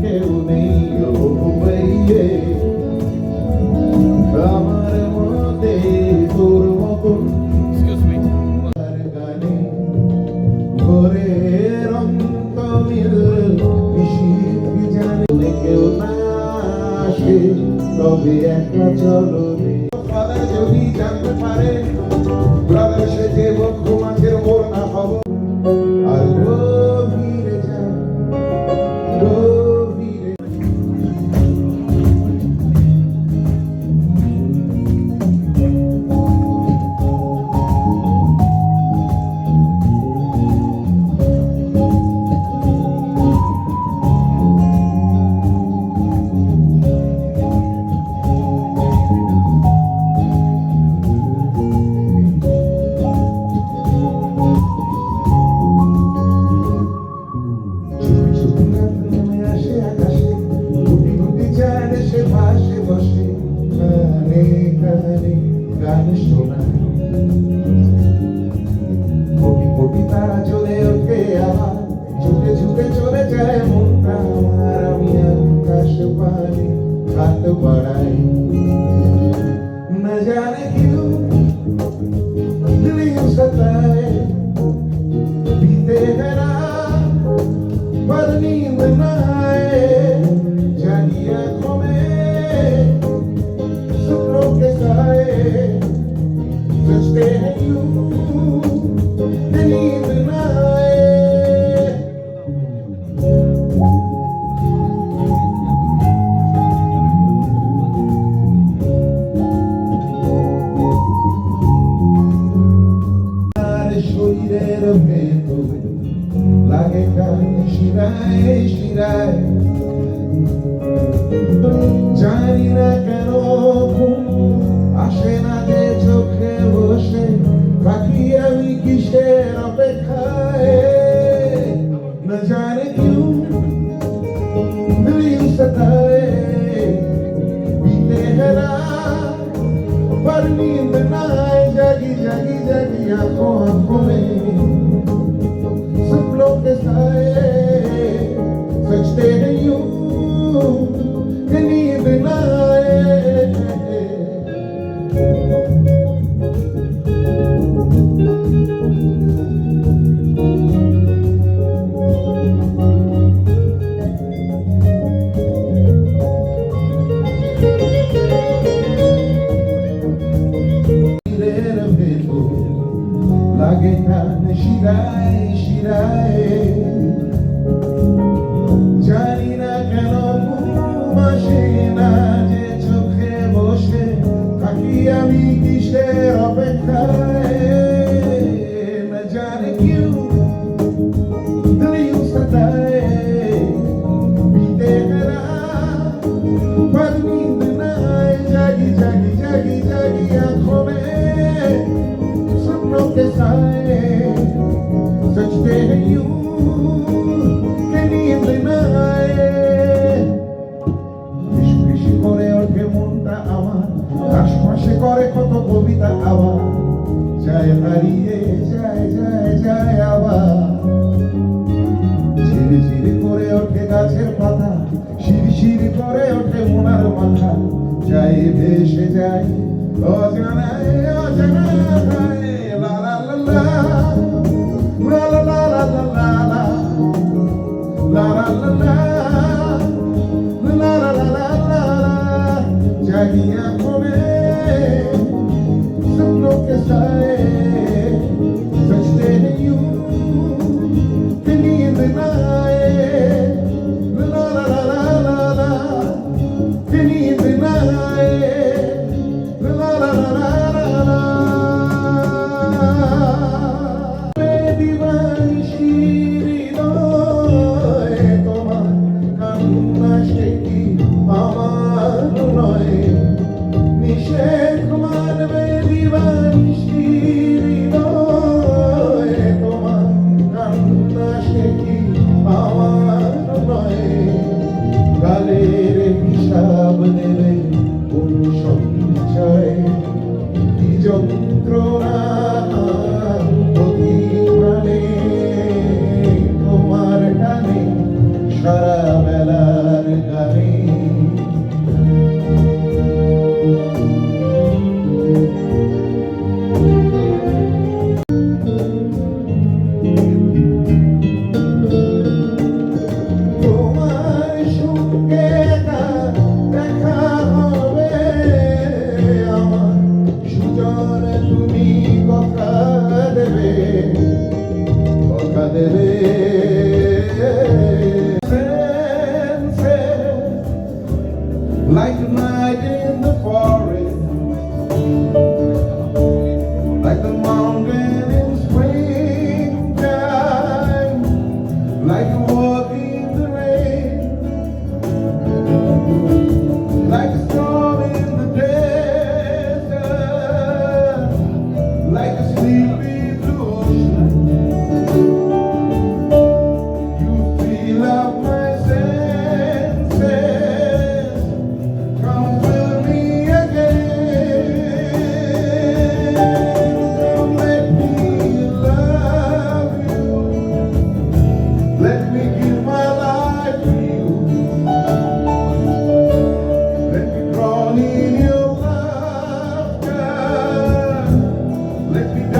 কেউ নেই বাইরে আমার মতে তোর মতন না আসে তবে একটা চলো যদি minha corra foi জাগিয়া করে স্বপ্নকে সায় Let me die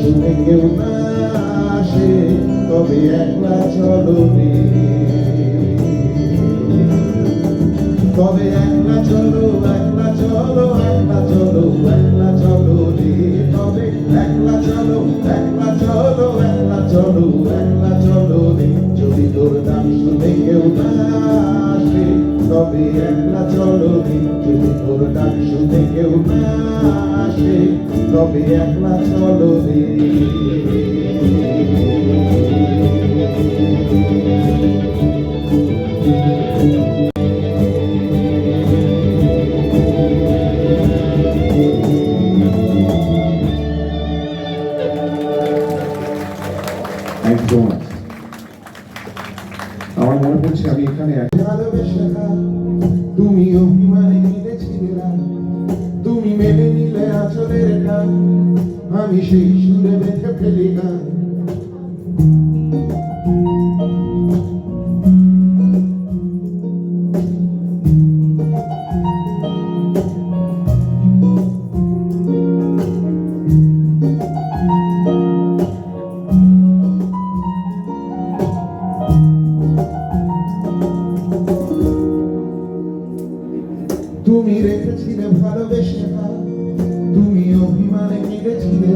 শুনে কেউ না আসে তবে একলা চলো তবে একলা চলো একলা চলো একলা চলো একলা চলো রে তবে একলা চলো একলা চলো একলা চলো একলা চলো রে যদি তোর নাম শুনে কেউ না আসে তবে একলা চলো রে যদি তোর নাম শুনে কেউ আসে তবে একলা চলো রে দেখেছিলে ভালোবেসে তুমি অভিমানে কেঁদেছিলে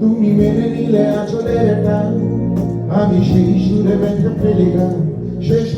তুমি মেনে নিলে আচলের টান। আমি সেই সুরে বেঁধে ফেলি গান শেষ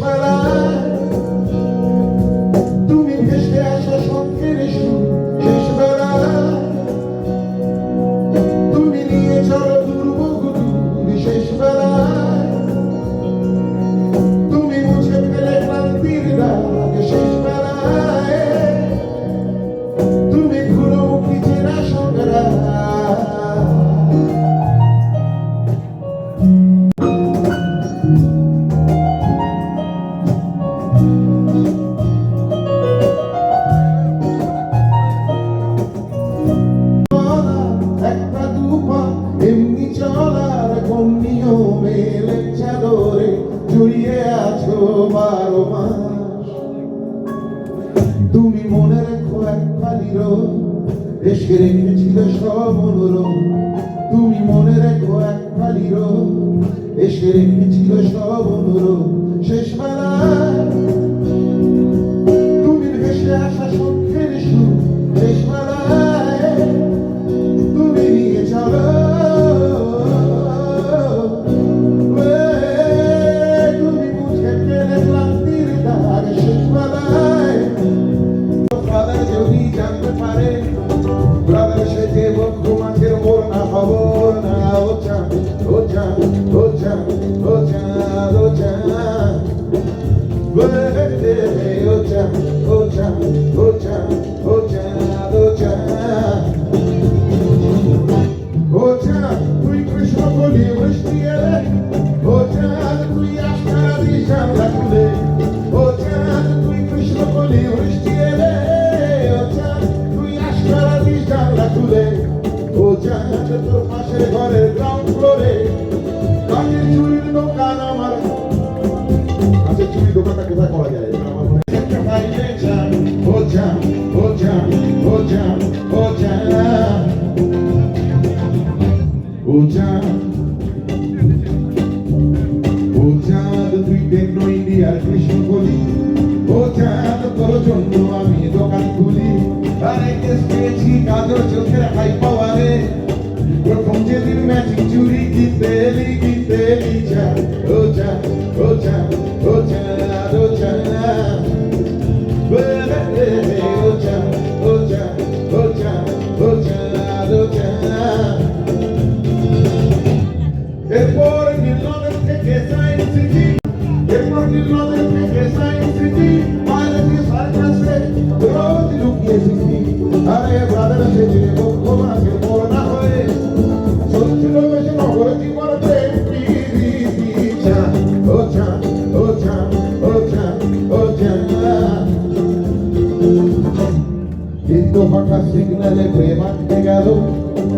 বোঝা বোঝাদ তুই টেকনো ইন্ডিয়ার কৃষ্ণ বলি বোঝাদ তোর জন্য আমি দোকান খুলি আরে টেস্ট পেয়েছি কাজর চোখের হাই পাওয়ারে প্রথম যেদিন ম্যাচিং চুরি কিনতে এলি কিনতে এলি যা ও যা ও প্যান্ডেলে প্রেম আঁকতে গেল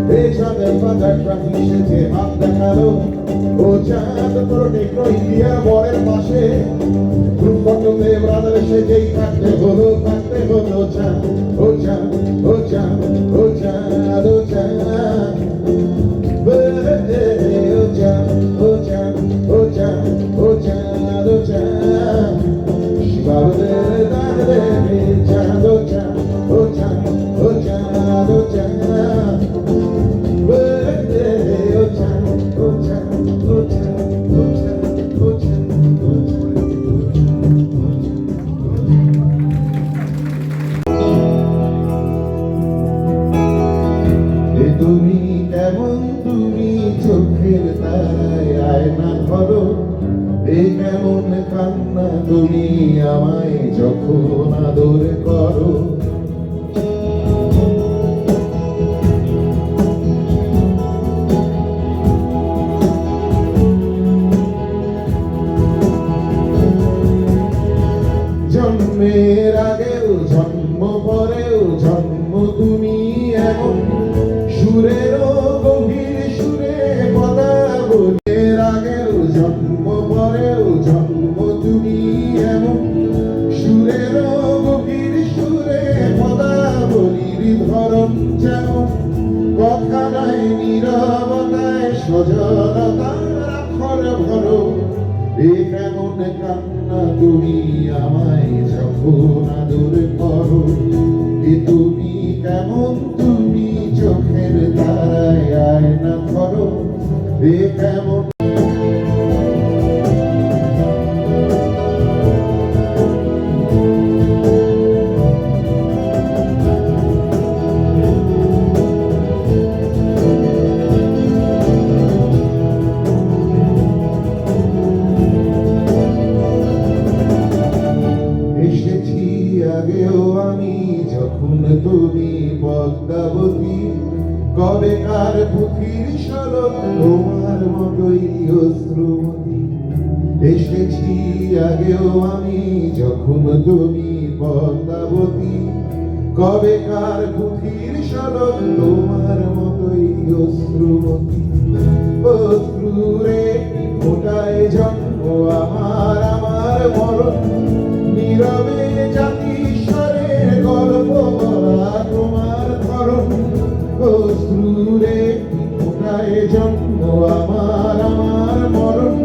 পেছনের বাজারটা মিশেছে হাত দেখাল। ও চাঁদ তোর টেকনো ইন্ডিয়ার বরের পাশে। রূপটতে ব্রাদার সেজেই থাকতে হলো থাকতে হলো চাঁদ। adoré. গঙ্গাবতী কবে কার পুথির সরল তোমার মতোই অশ্রুমতী। এসেছি আগেও আমি যখন তুমি পদ্মাবতী। কবে কার পুথির সরল তোমার মতোই অশ্রুমতী। অশ্রুরে ফোটায় জন্ম আমার আমার মরণ। নীরবে জাতি যায় জন্ম আমার আমার মরণ।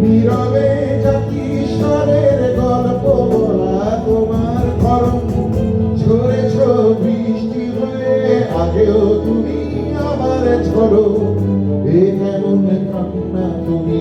নীরবে জাতি গল্প বলা তোমার করণ ঝরেছ বৃষ্টি হয়ে, আগেও তুমি আবার ঝরো এ কেমন কান্না তুমি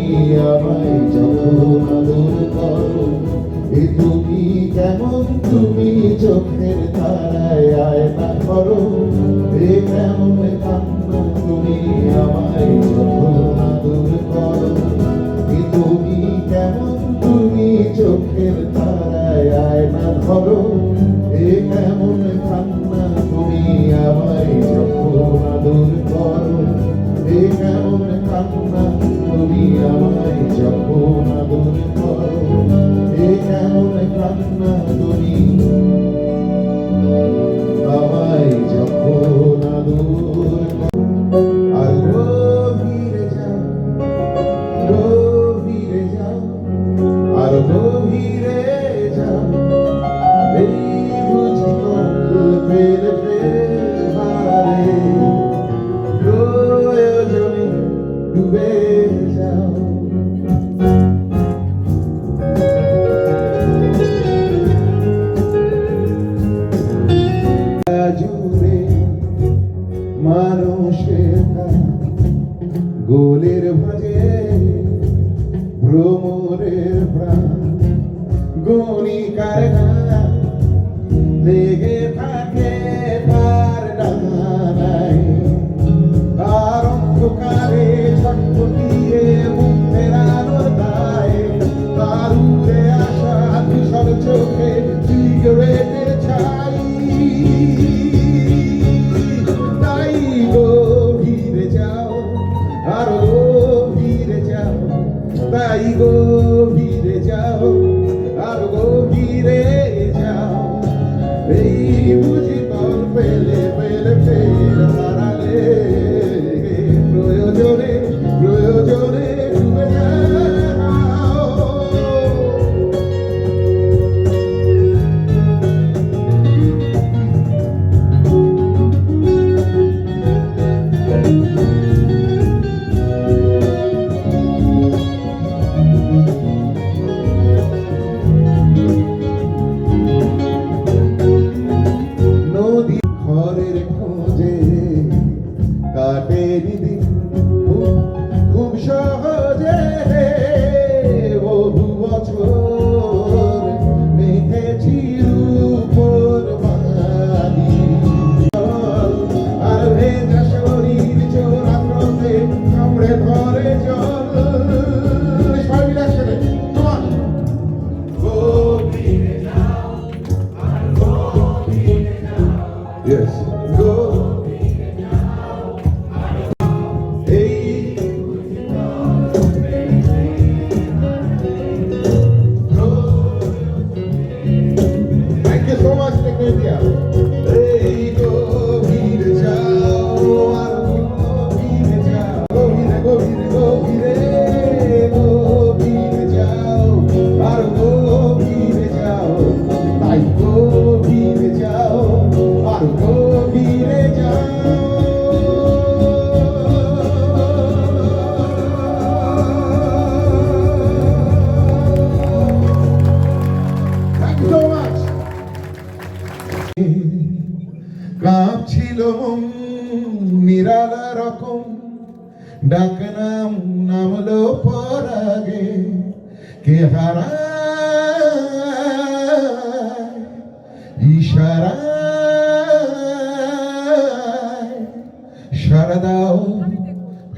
Amen.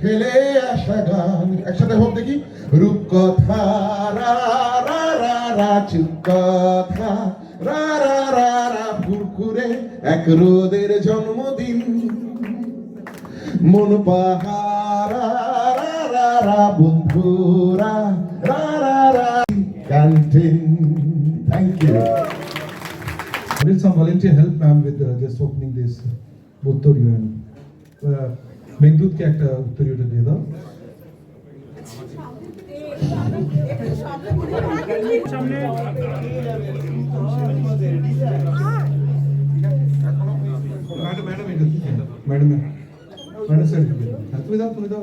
ফেলে আসা গান একসাথে হোক দেখি রূপ কথা রা রা রা কথা রা রা রা রা ফুরফুরে এক রোদের জন্মদিন মন পাহারা রা রা রা বন্ধুরা রা রা রা canteen thank you I need some volunteer help, ma'am, with uh, just opening this uh, উত্তরীয় and uh, মেঘদূতকে একটা উত্তরীয়টা দিয়ে দাও ম্যাডাম ম্যাডাম এটা ম্যাডাম ম্যাডাম স্যার তুমি দাও তুমি দাও